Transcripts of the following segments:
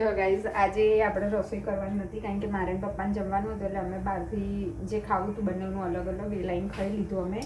Guys આજે આપણે રસોઈ કરવાની નથી કારણ કે મારે પપ્પાને જમવાનું હતું એટલે અમે બહારથી જે ખાવું હતું બંનેનું અલગ અલગ એ લાઈન ખાઈ લીધું અમે.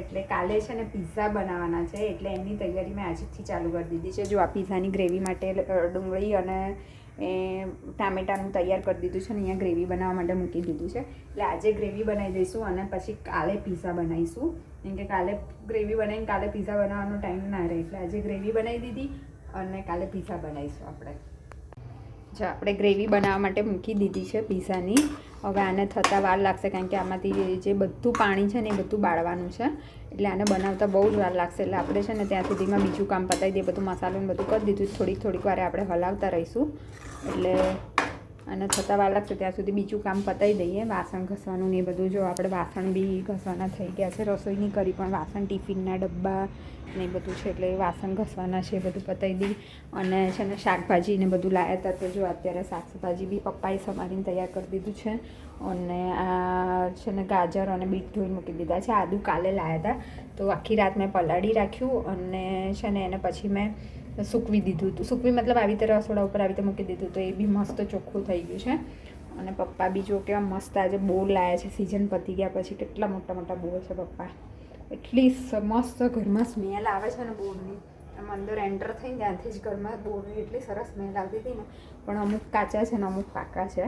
એટલે કાલે છે ને પિઝા બનાવવાના છે, એટલે એમની તૈયારી મેં આજથી ચાલુ કરી દીધી છે. જો આ પિઝાની ગ્રેવી માટે ડુંગળી અને, એ, ટામેટાનું તૈયાર કરી દીધું છે ને અહીંયા ગ્રેવી બનાવવા માટે મૂકી દીધું છે. એટલે આજે ગ્રેવી બનાવી દઈશું અને પછી કાલે પિઝા બનાવીશું. કેમ કે કાલે ગ્રેવી બનાવીને કાલે પીઝા બનાવવાનો ટાઈમ ના રહે, એટલે આજે ગ્રેવી બનાવી દીધી અને કાલે પિઝા બનાવીશું આપણે. જો આપણે ગ્રેવી બનાવવા માટે મૂકી દીધી છે પીઝાની. હવે આને થતાં વાર લાગશે કારણ કે આમાંથી જે બધું પાણી છે ને એ બધું બાળવાનું છે. એટલે આને બનાવતા બહુ જ વાર લાગશે. એટલે આપણે છે ને ત્યાં સુધીમાં બીજું કામ પતાવી દઈએ. બધું મસાલો બધું કરી દીધું. થોડીક થોડીક વારે આપણે હલાવતા રહીશું. એટલે આને થતાં વાર લાગશે ત્યાં સુધી બીજું કામ પતાવી દઈએ. વાસણ ઘસવાનું ને એ બધું જો આપણે વાસણ બી ઘસવાના થઈ ગયા છે, રસોઈની કરી પણ વાસણ, ટિફિનના ડબ્બા ને એ બધું છે, એટલે વાસણ ઘસવાના છે, એ બધું પતાવી દઈ અને છે ને શાકભાજી ને બધું લાવ્યા હતા, તો જો અત્યારે શાકભાજી બી પપ્પાએ સમારીને તૈયાર કરી દીધું છે. અને આ છે ને ગાજર અને બીટ ધોઈ મૂકી દીધા છે. આદુ કાલે લાવ્યા હતા, તો આખી રાત મેં પલાળી રાખ્યું અને છે ને એને પછી મેં સૂકવી દીધું હતું. સૂકવી મતલબ આવી રીતે રસોડા ઉપર આવી રીતે મૂકી દીધું તો એ બી મસ્ત ચોખ્ખું થઈ ગયું છે. અને પપ્પા બી જો કેવા મસ્ત આજે બોર લાવ્યા છે. સિઝન પતી ગયા પછી કેટલા મોટા મોટા બોર છે પપ્પા. એટલી મસ્ત ઘરમાં સ્મેલ આવે છે ને બોરની આમ અંદર એન્ટર થઈને ત્યાંથી જ ઘરમાં બોરની એટલી સરસ સ્મેલ આવતી હતી ને. પણ અમુક કાચા છે ને અમુક પાકા છે.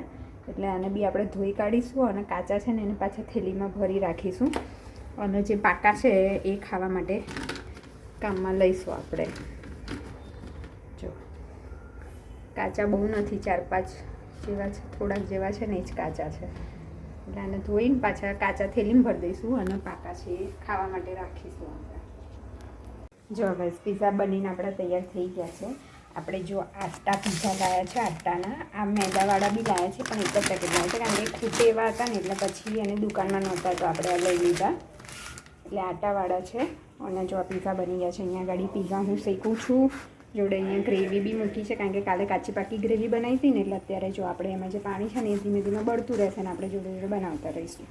એટલે આને બી આપણે ધોઈ કાઢીશું અને કાચા છે ને એને પાછા થેલીમાં ભરી રાખીશું. અને જે પાકા છે એ ખાવા માટે કામમાં લઈશું આપણે જો કાચા બહુ નથી, ચાર પાંચ જેવા છે, થોડાક જેવા છે ને એ જ કાચા છે. એટલે આને ધોઈને પાછા કાચા થેલીમાં ભરી દઈશું અને પાકા છે, એ ખાવા માટે રાખીશું જો હવે પીઝા બનીને આપણા તૈયાર થઈ ગયા છે. આપણે જો આટા પીઝા લાવ્યા છે, આટાના. આ મેદાવાળા બી લાવ્યા છે, પણ એક જ પેકેટ લાવ્યા છે, કારણ કે ખૂટે એવા હતા ને, એટલે પછી એને દુકાનમાં નહોતા, તો આપણે લઈ લીધા. એટલે આટાવાળા છે. અને જો આ પીઝા બની ગયા છે, અહીંયા આગળ પીઝા હું શેકું છું. જોડે અહીંયા ગ્રેવી બી મૂકી છે, કારણ કે કાલે કાચી પાકી ગ્રેવી બનાવી હતી ને, એટલે અત્યારે જો આપણે એમાં જે પાણી છે ને એ ધીમે ધીમે બળતું રહેશે ને આપણે જોડે જોડે બનાવતા રહીશું.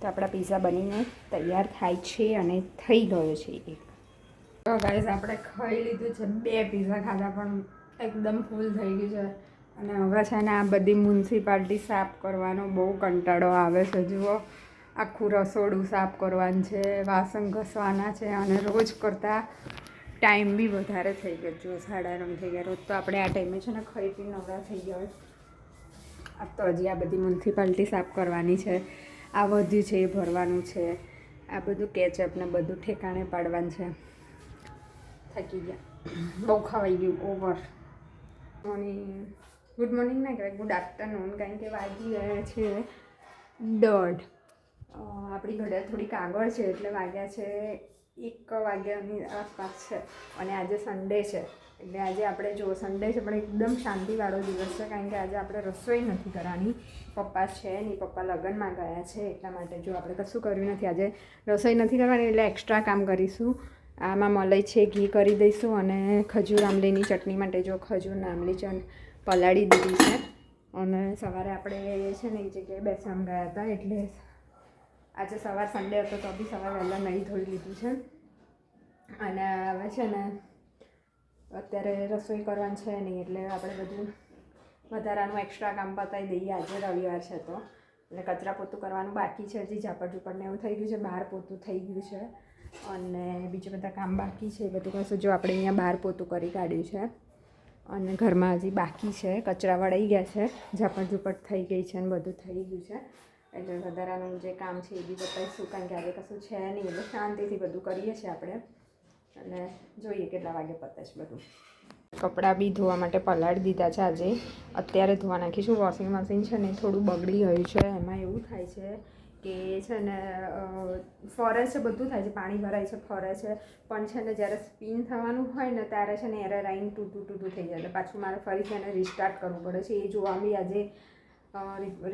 તો આપણા પીઝા બનીને તૈયાર થાય છે અને થઈ ગયો છે એક તો ગાઈઝ આપણે ખાઈ લીધું છે, બે પીઝા ખાધા, પણ એકદમ ફૂલ થઈ ગયું છે. અને હવે છે ને આ બધી મ્યુનિસિપાલિટી સાફ કરવાનો બહુ કંટાળો આવે છે, જુઓ. આખું રસોડું સાફ કરવાનું છે, વાસણ ઘસવાના છે, અને રોજ કરતાં ટાઈમ બી વધારે થઈ ગયો. જો સાડા નવ થઈ ગયા, રોજ તો આપણે આ ટાઈમે છે ને ખાઈ પી નવરા થઈ ગયા આ તો હજી આ બધી મ્યુનિસિપાલિટી સાફ કરવાની છે. આ વધ્યું છે, એ ભરવાનું છે. આ બધું કેચઅપ ને બધું ઠેકાણે પાડવાનું છે. થાકી ગયા. બહુ ખવાઈ ગયું. ઓવર મોર્નિંગ ગુડ મોર્નિંગ ના કહેવાય. ગુડ આફ્ટરનૂન કારણ કે વાગી ગયા છે દોઢ. આપણી ઘડિયાળ થોડીક આગળ છે, એટલે વાગ્યા છે એક વાગ્યાની આસપાસ છે અને આજે સન્ડે છે. એટલે આજે આપણે જો સન્ડે છે પણ એકદમ શાંતિવાળો દિવસ છે કારણ કે આજે આપણે રસોઈ નથી કરવાની. પપ્પા છે નહીં પપ્પા લગ્નમાં ગયા છે એટલા માટે જો આપણે કશું કર્યું નથી. આજે રસોઈ નથી કરવાની એટલે એક્સ્ટ્રા કામ કરીશું. આમાં મલાઈ છે, ઘી કરી દઈશું અને ખજૂર આમલીની ચટણી માટે જો ખજૂર આંબલી ચટ પલાળી દીધી છે. અને સવારે આપણે છે ને એ જગ્યાએ બેસવામાં ગયા હતા એટલે આજે સવાર સન્ડે હતો, તો બી સવાર વહેલા નહીં ધોઈ લીધું છે. અને હવે છે ને, અત્યારે રસોઈ કરવાની છે નહીં એટલે આપણે બધું વધારાનું એક્સ્ટ્રા કામ પતાવી દઈએ. આજે રવિવાર છે તો. એટલે કચરા પોતું કરવાનું બાકી છે. હજી ઝાપડ ઝુપડને એવું થઈ ગયું છે. બહાર પોતું થઈ ગયું છે. અને બીજું બધા કામ બાકી છે. એ બધું કશું જો આપણે અહીંયા બહાર પોતું કરી કાઢ્યું છે. અને ઘરમાં હજી બાકી છે. કચરા વળાઈ ગયા છે. ઝાપડ ઝુપડ થઈ ગઈ છે અને બધું થઈ ગયું છે. એટલે વધારાનું જે કામ છે એ બી બતાવીશું, કારણ કે આજે કશું છે નહીં. એટલે શાંતિથી બધું કરીએ છીએ આપણે. અને જોઈએ કેટલા વાગે પતે છે બધું. કપડાં બી ધોવા માટે પલાળી દીધા છે આજે. અત્યારે ધોવા નાખીશું. વોશિંગ મશીન છે ને, થોડું બગડી ગયું છે. એમાં એવું થાય છે કે છે ને ફરે છે, બધું થાય છે. પાણી ભરાય છે, ફરે છે. પણ છે ને, જ્યારે સ્પિન થવાનું હોય ને, ત્યારે છે ને, એરે રાઈન તૂટું તૂટું થઈ જાય. એટલે પાછું મારે ફરીથી એને રિસ્ટાર્ટ કરવું પડે છે. એ જોવા બી આજે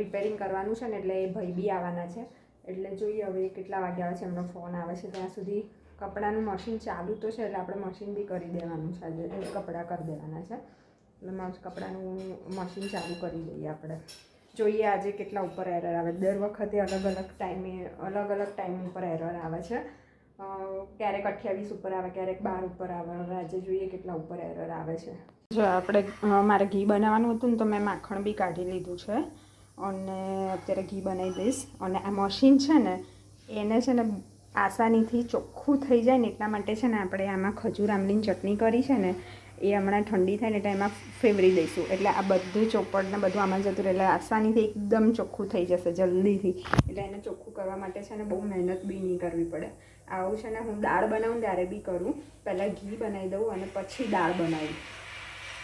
રિપેરિંગ કરવાનું છે ને એટલે એ ભાઈ બી આવવાના છે. એટલે જોઈએ હવે કેટલા વાગે આવે છે, એમનો ફોન આવે છે. ત્યાં સુધી કપડાનું મશીન ચાલુ તો છે, એટલે આપણે મશીન બી કરી દેવાનું છે. આજે કપડાં કરી દેવાના છે. એટલે મારું કપડાનું મશીન ચાલુ કરી દઈએ આપણે. જોઈએ આજે કેટલા ઉપર એરર આવે. દર વખતે અલગ અલગ ટાઈમે, અલગ અલગ ટાઈમ ઉપર એરર આવે છે. ક્યારેક અઠ્યાવીસ ઉપર આવે, ક્યારેક બાર ઉપર આવે. હવે આજે જોઈએ કેટલા ઉપર એરર આવે છે. જો આપણે મારે ઘી બનાવવાનું હતું ને તો મેં માખણ બી કાઢી લીધું છે. અને અત્યારે ઘી બનાવી દઈશ. અને આ મશીન છે ને, એને છે ને આસાનીથી ચોખ્ખું થઈ જાય ને એટલા માટે છે ને આપણે આમાં ખજૂર, આમલીની ચટણી કરી છે ને, એ હમણાં ઠંડી થાય ને એટલે એમાં ફેવરી દઈશું. એટલે આ બધું ચોપડ ને બધું આમાં જતું રહે એટલે આસાનીથી એકદમ ચોખ્ખું થઈ જશે જલ્દીથી. એટલે એને ચોખ્ખું કરવા માટે છે ને બહુ મહેનત બી નહીં કરવી પડે. આવું છે ને હું દાળ બનાવું ત્યારે બી કરું. પહેલાં ઘી બનાવી દઉં અને પછી દાળ બનાવું.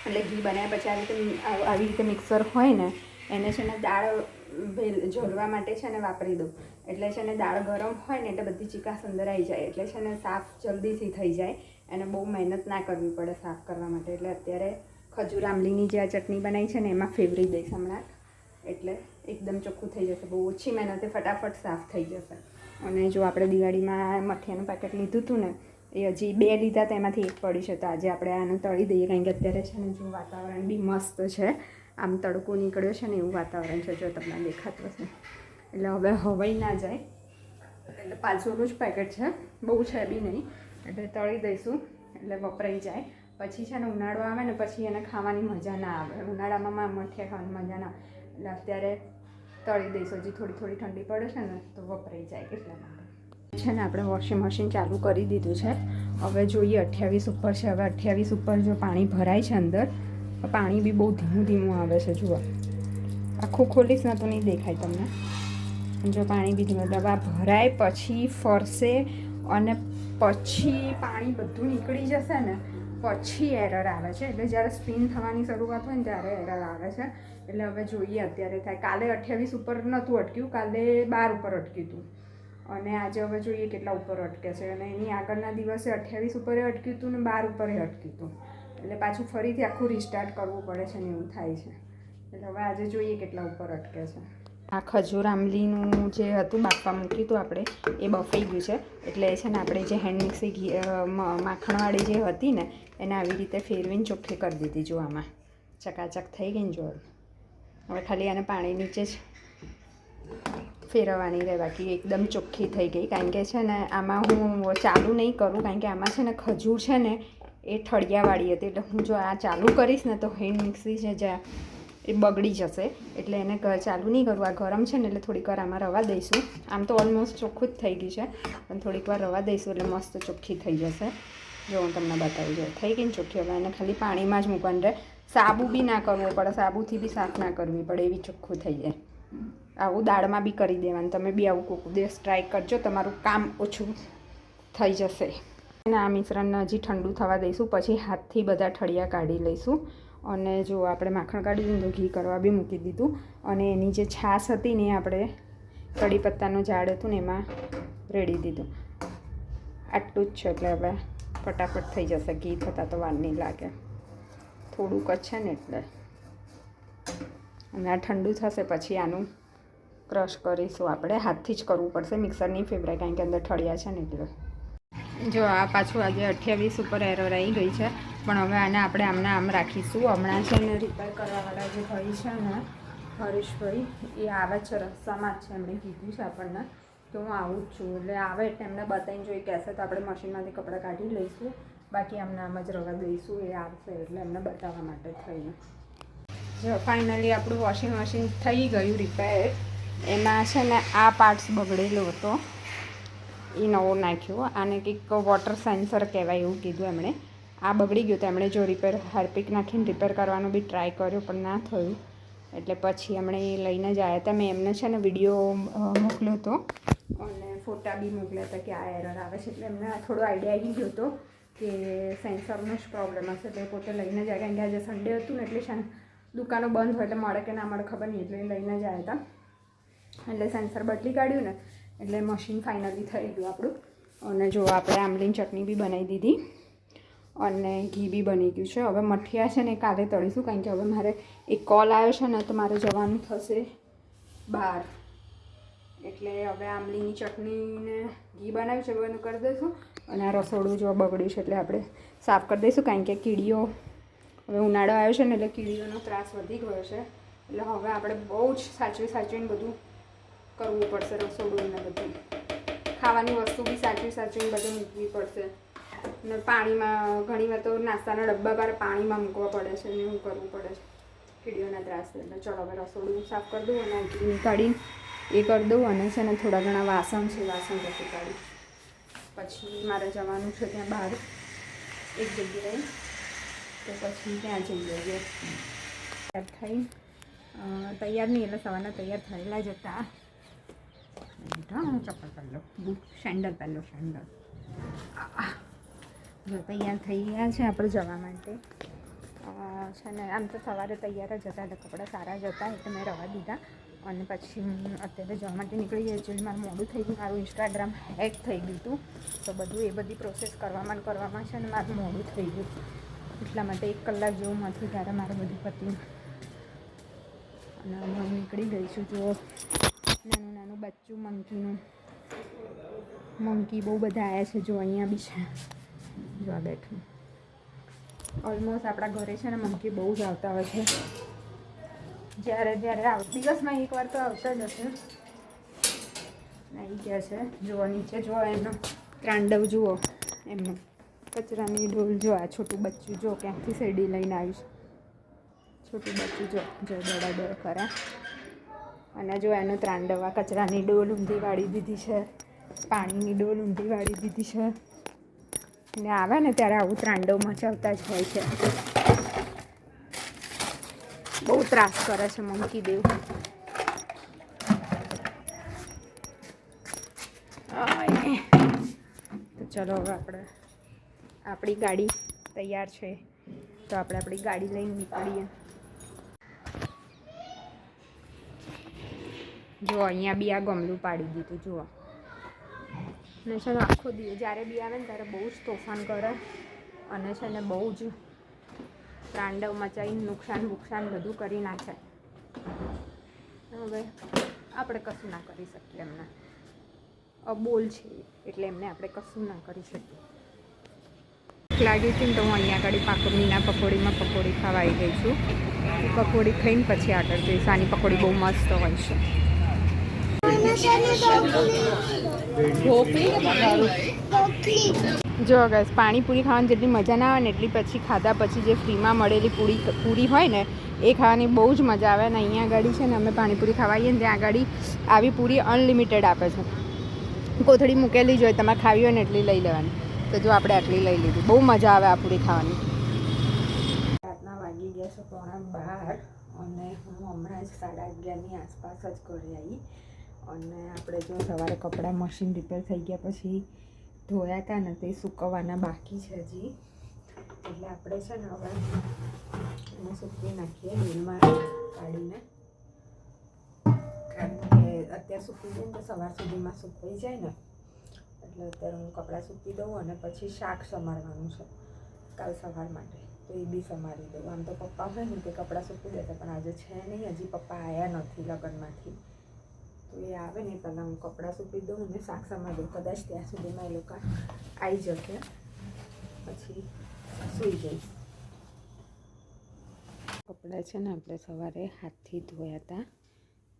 એટલે ઘી બનાવ્યા પછી આવી રીતે આવી રીતે મિક્સર હોય ને, એને છે ને દાળ ઝોલવા માટે છે ને વાપરી દઉં. એટલે છે ને દાળ ગરમ હોય ને એટલે બધી ચીકાસ અંદર આવી જાય. એટલે છે ને સાફ જલ્દીથી થઈ જાય અને બહુ મહેનત ના કરવી પડે સાફ કરવા માટે. એટલે અત્યારે ખજૂર આંબલીની જે આ ચટણી બનાવી છે ને એમાં ફેવરી દઈશ હમણાં. એટલે એકદમ ચોખ્ખું થઈ જશે. બહુ ઓછી મહેનતે ફટાફટ સાફ થઈ જશે. અને જો આપણે દિવાળીમાં મઠિયાનું પેકેટ લીધું હતું ને એ હજી બે લીધા તો એમાંથી એક પડી છે. તો આજે આપણે આનું તળી દઈએ. કારણ કે અત્યારે છે ને જો વાતાવરણ બી મસ્ત છે. આમ તડકો નીકળ્યો છે ને એવું વાતાવરણ છે જો તમને દેખાતું હશે. એટલે હવે હવાઈ ના જાય. એટલે પાંચસોનું જ પેકેટ છે. બહુ છે બી નહીં. એટલે તળી દઈશું. એટલે વપરાઈ જાય. પછી છે ને ઉનાળો આવે ને પછી એને ખાવાની મજા ના આવે. ઉનાળામાં મઠિયા ખાવાની મજા ના એટલે અત્યારે તળી દઈશું. હજી થોડી થોડી ઠંડી પડે છે ને તો વપરાઈ જાય એટલા છે ને, આપણે વોશિંગ મશીન ચાલુ કરી દીધું છે. હવે જોઈએ અઠ્યાવીસ ઉપર છે. હવે અઠ્યાવીસ ઉપર જો પાણી ભરાય છે અંદર પાણી બી બહુ ધીમું ધીમું આવે છે, જુઓ. આખું ખોલીશ ને તો નહીં દેખાય તમને. જો પાણી બી ધીમું દવા ભરાય પછી ફરશે અને પછી પાણી બધું નીકળી જશે ને, પછી એરર આવે છે. એટલે જ્યારે સ્પિન થવાની શરૂઆત હોય ને, ત્યારે એરર આવે છે. એટલે હવે જોઈએ અત્યારે થાય. કાલે અઠ્યાવીસ ઉપર નહોતું અટક્યું, કાલે બાર ઉપર અટક્યું હતું. અને આજે હવે જોઈએ કેટલા ઉપર અટકે છે. અને એની આગળના દિવસે અઠ્યાવીસ ઉપર અટક્યું હતું ને બાર ઉપર અટક્યું હતું એટલે પાછું ફરીથી આખું રિસ્ટાર્ટ કરવું પડે છે ને એવું થાય છે. એટલે હવે આજે જોઈએ કેટલા ઉપર અટકે છે. આ ખજૂર આંબલીનું જે હતું બાફવા મૂક્યું હતું આપણે, એ બફાઈ ગયું છે. એટલે છે ને આપણે જે હેન્ડ મિક્સી ઘી માખણવાળી જે હતી ને, એને આવી રીતે ફેરવીને ચોખ્ખી કરી દીધી જો આમાં. ચકાચક થઈ ગઈ ને જો. હવે ખાલી આને પાણી નીચે જ ફેરવવાની રહે બાકી એકદમ ચોખ્ખી થઈ ગઈ. કારણ કે છે ને, આમાં હું ચાલુ નહીં કરું, કારણ કે આમાં છે ને ખજૂર છે ને એ ઠળિયાવાળી હતી. એટલે હું જો આ ચાલુ કરીશ ને તો હેન્ડ મિક્સી છે જે એ બગડી જશે. એટલે એને ચાલુ નહીં કરવું આ ગરમ છે ને એટલે થોડીક વાર આમાં રવા દઈશું. આમ તો ઓલમોસ્ટ ચોખ્ખું જ થઈ ગયું છે. પણ થોડીક વાર રવા દઈશું એટલે મસ્ત ચોખ્ખી થઈ જશે. જો હું તમને બતાવી દઉં થઈ ગઈ ને ચોખ્ખી, હવે એને ખાલી પાણીમાં જ મૂકવાનું રહે. સાબુ બી ના કરવું પડે. સાબુથી બી સાફ ના કરવી પડે. એવી ચોખ્ખું થઈ જાય. આવું દાળમાં બી કરી દેવાનું. તમે બી આવું કોક દિવસ ટ્રાય કરજો. તમારું કામ ઓછું થઈ જશે. અને આ મિશ્રણને હજી ઠંડુ થવા દઈશું. પછી હાથથી બધા ઠળિયા કાઢી લઈશું. અને જો આપણે માખણ કાઢી દીધું ઘી કરવા બી મૂકી દીધું. અને એની જે છાશ હતી ને આપણે કડી પત્તાનું ઝાડ હતું ને એમાં રેડી દીધું. આટલું જ છે એટલે હવે ફટાફટ થઈ જશે. ઘી થતાં તો વાર નહીં લાગે. થોડુંક જ છે ને એટલે. અને આ ઠંડુ થશે પછી આનું ક્રશ કરીશું. આપણે હાથથી જ કરવું પડશે મિક્સર નહીં ફેવરાય કારણ કે અંદર ઠળિયા છે ને એટલે. જો આ પાછું આજે અઠ્યાવીસ ઉપર એરર આવી ગઈ છે, પણ હવે આને આપણે આમને આમ રાખીશું. હમણાં છે ને રિપેર કરવાવાળા જે ભાઈ છે ને, હરીશભાઈ, એ આવે છે રસ્તામાં જ છે, એમણે કીધું છે આપણને. કે હું આવું જ છું. એટલે આવે એટલે એમને બતાવીને જો એ કહેશે તો આપણે મશીનમાંથી કપડાં કાઢી લઈશું. બાકી આમને આમ જ રવા દઈશું, એ આવશે એટલે એમને બતાવવા માટે થઈને. જો ફાઇનલી આપણું વોશિંગ મશીન થઈ ગયું રિપેર એમાં છે ને, આ પાર્ટ્સ બગડેલો હતો. એ નવો નાખ્યો. આને કંઈક વોટર સેન્સર કહેવાય એવું કીધું એમણે. આ બગડી ગયું તો એમણે જો રિપેર હાર્પિક નાખીને રિપેર કરવાનો બી ટ્રાય કર્યો, પણ ના થયું. એટલે પછી એમણે એ લઈને જ આવ્યા હતા. મેં એમને છે ને વીડિયો મોકલ્યો હતો. અને ફોટા બી મોકલ્યા હતા કે આ એરર આવે છે. એટલે એમને થોડો આઈડિયા આવી ગયો હતો કે સેન્સરનો જ પ્રોબ્લેમ હશે. એટલે પોતે લઈને જ આવ્યા. કારણ કે આજે સન્ડે હતું ને, એટલે દુકાનો બંધ હોય એટલે મળે કે ના મળે ખબર નહીં, એટલે લઈને જ આવ્યા હતા. એટલે સેન્સર બદલી કાઢ્યું ને, એટલે મશીન ફાઇનલી થઈ ગયું આપણું. અને જો આપણે આંબલીની ચટણી બી બનાવી દીધી. અને ઘી બી બની ગયું છે. હવે મઠિયા છે ને કાલે તળીશું, કારણ કે હવે મારે એક કોલ આવ્યો છે ને, તો મારે જવાનું થશે બહાર. એટલે હવે આંબલીની ચટણીને ઘી બનાવ્યું છે બધું કરી દઈશું. અને આ રસોડું જો બગડ્યું છે, એટલે આપણે સાફ કરી દઈશું, કારણ કે કીડીઓ હવે ઉનાળો આવ્યો છે ને એટલે કીડીઓનો ત્રાસ વધી ગયો છે. એટલે હવે આપણે બહુ જ સાચવી સાચવીને બધું કરવું પડશે રસોડું ને બધું. ખાવાની વસ્તુ બી સાચવી સાચવીને બધું મૂકવી પડશે. ને પાણીમાં ઘણી વાર તો નાસ્તાના ડબ્બા પર પાણીમાં મૂકવા પડે છે ને એવું કરવું પડે છે. કીડીઓના ત્રાસ. એટલે ચલો હવે રસોડું સાફ કરી દઉં અને કાઢીને એ કરી દઉં અને છે ને થોડા ઘણા વાસણ છે, વાસણ પછી કાઢી. પછી મારે જવાનું છે ત્યાં બહાર. એક જગ્યાએ. તો પછી ત્યાં જઈએ તૈયાર થઈ. તૈયાર નહીં, એટલે સવારના તૈયાર થયેલા જ હતા. ચપ્પલ પહેલો બૂટ સેન્ડલ પહેલો સેન્ડલ. જો, તૈયાર થઈ ગયા છે આપણે જવા માટે. છે ને, આમ તો સવારે તૈયાર જ હતા, એટલે કપડાં સારા જ હતા, એટલે મેં રવા દીધા. અને પછી અત્યારે જવા માટે નીકળી ગઈ એકચ્યુઅલી મારું મોડું થઈ ગયું, મારું ઇન્સ્ટાગ્રામ હેક થઈ ગયું હતું. તો બધું એ બધી પ્રોસેસ કરવામાં કરવામાં છે ને, મારું મોડું થઈ ગયું. એટલા માટે એક કલાક જેવું માથું ત્યારે મારું બધું પત્યું અને હું નીકળી ગઈ છું જો નાનું નાનું બચ્ચું, મંકીનું. મંકી બહુ બધા આવ્યા છે, જો અહીંયા બી છે. જો આ બેઠું. ઓલમોસ્ટ આપણા ઘરે છે ને, મંકી બહુ જ આવતા હોય છે. જ્યારે જ્યારે આવ, દિવસમાં એકવાર તો આવતા જ હશે. આવી ગયા છે. જુઓ, નીચે જુઓ એમનો ત્રાંડવ જુઓ એમનું. કચરાની ડોલ જો, આ છોટું બચ્ચું જો, ક્યાંકથી શેરડી લઈને આવ્યું છે છોટું બચ્ચું જો જો દોડા દોડ ખરા અને જો એનું ત્રાંડવ કચરાની ડોલ ઊંધી વાળી દીધી છે, પાણીની ડોલ ઊંધી વાળી દીધી છે. ને આવે ને ત્યારે આવું ત્રાંડવ મચાવતા જ હોય છે. બહુ ત્રાસ કરે છે મંકી દેવ. તો ચલો હવે આપણે આપણી ગાડી તૈયાર છે. તો આપણે આપણી ગાડી લઈને નીકળીએ. જો અહીંયા બી આ ગમલું પાડી દીધું, જુઓ. ને છે ને આખો દિવસ જ્યારે બી આવે ને ત્યારે બહુ જ તોફાન કરે. અને છે ને બહુ જ પ્રાંડવ મચાવીને નુકસાન નુકસાન બધું કરી નાખે. હવે આપણે કશું ના કરી શકીએ એમને. અબોલ છે એટલે એમને આપણે કશું ના કરી શકીએ. લાગી હતી ને તો હું અહીંયા આગળ પાકોડીના પકોડીમાં પકોડી ખાવા આવી ગઈ છું. પકોડી ખાઈને પછી આગળ જઈશ. આની પકોડી બહુ મસ્ત હોય છે. જો ગેસ પાણીપુરી ખાવાની જેટલી મજા ના આવે ને એટલી પછી ખાધા પછી જે ફ્રીમાં મળેલી પૂરી પૂરી હોય ને એ ખાવાની બહુ જ મજા આવે ને અહીંયા આગળ છે ને અમે પાણીપુરી ખાવા આવીએ ને ત્યાં આગળ આવી પૂરી અનલિમિટેડ આપે છે. કોથળી મૂકેલી જ હોય તમારે ખાવી હોય ને એટલી લઈ લેવાની. તો જો આપણે આટલી લઈ લીધી. બહુ મજા આવે આ પૂરી ખાવાની. રાતના વાગી ગયા છે પોણા બાર અને હું હમણાં જ સાડા અગિયારની આસપાસ જ ઘરે આવી. અને આપણે જો સવારે કપડાં મશીન રિપેર થઈ ગયા પછી ધોયા હતા ને તે સૂકવવાના બાકી છે હજી. એટલે આપણે છે ને હવે એને સૂકવી નાખીએ મિલમાં કાઢીને. કારણ કે અત્યારે સૂકવી જાય ને સવાર સુધીમાં સૂકવાઈ જાય ને. એટલે અત્યારે હું કપડાં સૂકી દઉં અને પછી શાક સમારવાનું છે, કાલ સવાર માટે. તો એ બી સમારી દઉં. આમ તો પપ્પા હોય ને તે કપડાં સૂકી દેતા, પણ આજે છે નહીં, હજી પપ્પા આવ્યા નથી લગ્નમાંથી. તો એ આવે ને પહેલાં હું કપડાં સૂકી દઉં અને શાક સમારી. દઉં કદાચ ત્યાં સુધીમાં એ લોકો આવી જશે. પછી સૂઈ જઈશ. કપડાં છે ને આપણે સવારે હાથથી ધોયા હતા.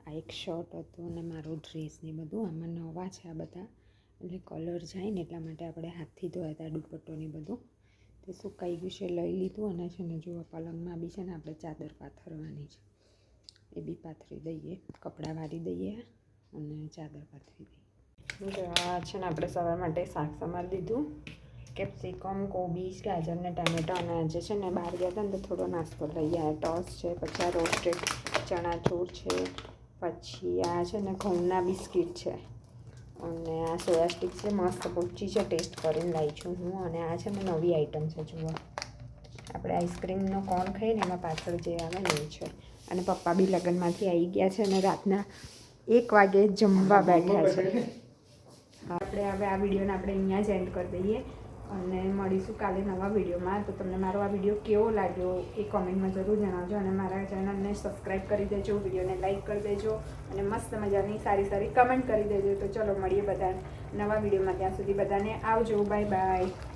આ એક શર્ટ હતું અને મારું ડ્રેસ ને બધું. આમાં નવા છે આ બધા. એટલે કલર જાય ને એટલા માટે આપણે હાથથી ધોયા હતા, દુપટ્ટો ને બધું. તે સુકાઈ ગયું છે લઈ લીધું અને છે ને જો પલંગમાં બી છે ને આપણે ચાદર પાથરવાની છે. એ બી પાથરી દઈએ, કપડાં વાળી દઈએ અને ચાદર પાથરી દઈએ. આ છે ને આપણે સવાર માટે શાક સમાર દીધું. કેપ્સિકમ, કોબીજ, ગાજર ને ટામેટા અને આજે છે ને બહાર ગયા હતા ને તો થોડો નાસ્તો લઈ આવ્યા ટોસ છે, પછી આ રોસ્ટેડ ચણાચૂર છે, પછી આ છે ને ઘઉંના બિસ્કિટ છે. અને આ સોયા સ્ટિક છે મસ્ત પોચી છે ટેસ્ટ કરીને લાવી છું હું. અને આ છે મેં નવી આઈટમ છે જુઓ. આપણે આઈસ્ક્રીમનો કોન ખાઈને એમાં પાછળ જે આવે ને એ છે. અને પપ્પા બી લગ્નમાંથી આવી ગયા છે અને રાતના એક વાગે જમવા બેઠા છે. આપણે હવે આ વિડીયોને આપણે અહીંયા જ એન્ડ કરી દઈએ. અને મળીશું કાલે નવા વિડીયોમાં. તો તમને મારો આ વીડિયો કેવો લાગ્યો એ કોમેન્ટમાં જરૂર જણાવજો અને મારા ચેનલને સબસ્ક્રાઈબ કરી દેજો, વિડીયોને લાઈક કરી દેજો અને મસ્ત મજાની સારી સારી કમેન્ટ કરી દેજો. તો ચલો, મળીએ બધા નવા વિડીયોમાં. ત્યાં સુધી બધાને આવજો. Bye bye.